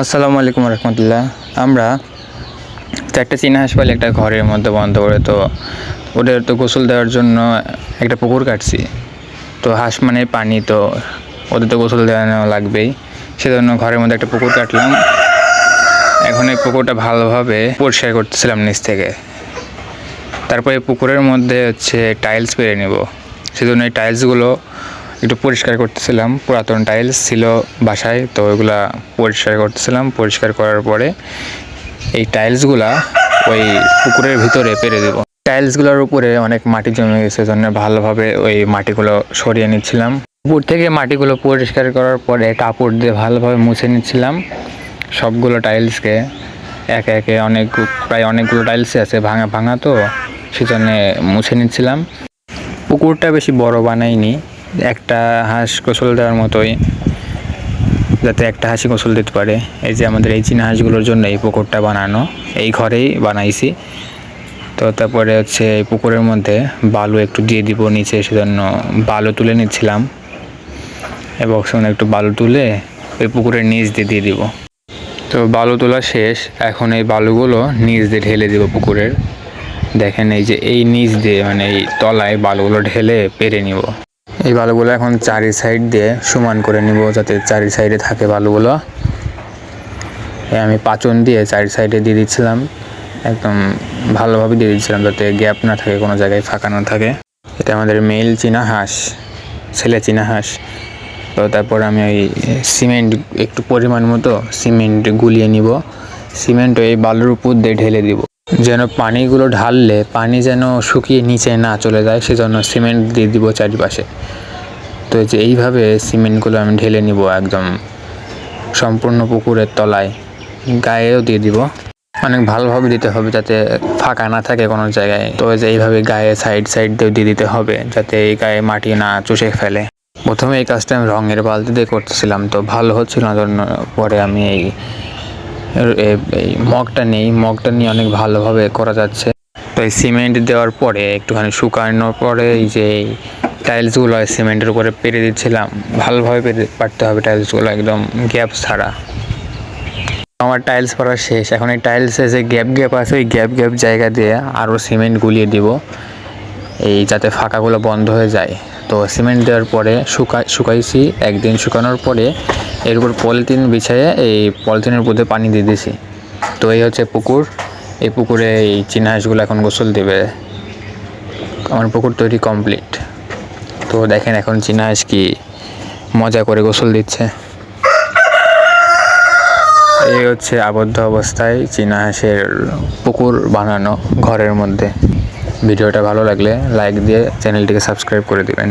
আসসালামু আলাইকুম রহমতুল্লাহ। আমরা চারটে চীনা হাঁস পালি একটা ঘরের মধ্যে বন্ধ করে, তো ওদের তো গোসল দেওয়ার জন্য একটা পুকুর কাটছি। তো হাঁস মানে পানি, তো ওদের তো গোসল দেওয়ানো লাগবেই। সেজন্য ঘরের মধ্যে একটা পুকুর কাটলাম। এখন এই পুকুরটা ভালোভাবে পরিষ্কার করতেছিলাম নিচ থেকে। তারপরে পুকুরের মধ্যে হচ্ছে টাইলস পেরে নেব। সেজন্য এই টাইলসগুলো একটু পরিষ্কার করতেছিলাম। পুরাতন টাইলস ছিল বাসায়, তো ওইগুলা পরিষ্কার করতেছিলাম। পরিষ্কার করার পরে এই টাইলসগুলা ওই পুকুরের ভিতরে পেরে দেব। টাইলসগুলোর উপরে অনেক মাটি জমে গেছে জন্য ভালোভাবে ওই মাটিগুলো সরিয়ে নিচ্ছিলাম। উপর থেকে মাটিগুলো পরিষ্কার করার পরে কাপড় দিয়ে ভালোভাবে মুছে নিচ্ছিলাম। সবগুলো টাইলসকে একে একে অনেক, প্রায় অনেকগুলো টাইলসই আছে ভাঙা ভাঙা তো, সেজন্য মুছে নিচ্ছিলাম। পুকুরটা বেশি বড় বানাইনি। একটা হাঁস গোসল দেওয়ার মতোই, যাতে একটা হাঁসি গোসল দিতে পারে। এই যে আমাদের এই চীনা হাঁসগুলোর জন্য এই পুকুরটা বানানো, এই ঘরেই বানাইছি। তো তারপরে হচ্ছে এই পুকুরের মধ্যে বালু একটু দিয়ে দিব নিচে, সেজন্য বালু তুলে নিচ্ছিলাম। এবং সেখানে একটু বালু তুলে ওই পুকুরের নিচ দিয়ে দিয়ে দিব। তো বালু তোলা শেষ, এখন এই বালুগুলো নিচ দিয়ে ঢেলে দিব পুকুরের। দেখেন এই যে এই নিচ দিয়ে মানে এই তলায় বালুগুলো ঢেলে পেরে নিব। এই বালুগুলো এখন চারি সাইড দিয়ে সমান করে নিব যাতে চারি সাইডে থাকে বালুগুলো। আমি পাচন দিয়ে চারি সাইডে দিয়ে দিচ্ছিলাম। একদম ভালোভাবে দিয়ে দিচ্ছিলাম যাতে গ্যাপ না থাকে, কোনো জায়গায় ফাঁকা না থাকে। এটা আমাদের মেল চীনা হাঁস, ছেলে চীনা হাঁস। তো তারপর আমি ওই সিমেন্ট, একটু পরিমাণ মতো সিমেন্ট গুলিয়ে নিব। সিমেন্ট ওই বালুর উপর দিয়ে ঢেলে দিব। যেন পানিগুলো ঢাললে পানি যেন শুকিয়ে নিচে না চলে যায়, সেজন্য সিমেন্ট দিয়ে দিব চারিপাশে। তো যে এইভাবে সিমেন্টগুলো আমি ঢেলে নিব একদম সম্পূর্ণ পুকুরের তলায়। গায়েও দিয়ে দিব। অনেক ভালোভাবে দিতে হবে যাতে ফাঁকা না থাকে কোনো জায়গায়। তো যে এইভাবে গায়ে সাইড সাইড দিয়েও দিয়ে দিতে হবে যাতে এই গায়ে মাটি না চুষে ফেলে। প্রথমে এই কাজটা আমি রঙের বালতি দিয়ে করতেছিলাম, তো ভালো হচ্ছিল না পরে আমি এই এই মগটা নেই। মগটা নিয়ে অনেক ভালোভাবে করা যাচ্ছে। তো এই সিমেন্ট দেওয়ার পরে একটুখানি শুকানোর পরে এই যে টাইলসগুলো হয় সিমেন্টের উপরে পেরে দিচ্ছিলাম। ভালোভাবে পেরে পারতে হবে টাইলসগুলো একদম গ্যাপ ছাড়া। আমার টাইলস পরা শেষ। এখন এই টাইলসে যে গ্যাপ গ্যাপ আছে, ওই গ্যাপ গ্যাপ জায়গা দিয়ে আরও সিমেন্ট গুলিয়ে দিব। এই যাতে ফাঁকাগুলো বন্ধ হয়ে যায়। তো সিমেন্ট দেওয়ার পরে শুকাই, শুকাইছি। একদিন শুকানোর পরে এর উপর পলিথিন বিছাইয়ে এই পলিথিনের মধ্যে পানি দিয়ে দিয়েছি। তো এই হচ্ছে পুকুর। এই পুকুরে এই চীনা হাঁসগুলো এখন গোসল দেবে। আমার পুকুর তৈরি কমপ্লিট। তো দেখেন এখন চীনা হাঁস কি মজা করে গোসল দিচ্ছে। এই হচ্ছে আবদ্ধ অবস্থায় চীনা হাঁসের পুকুর বানানো ঘরের মধ্যে। ভিডিওটা ভালো লাগলে লাইক দিয়ে চ্যানেলটিকে সাবস্ক্রাইব করে দিবেন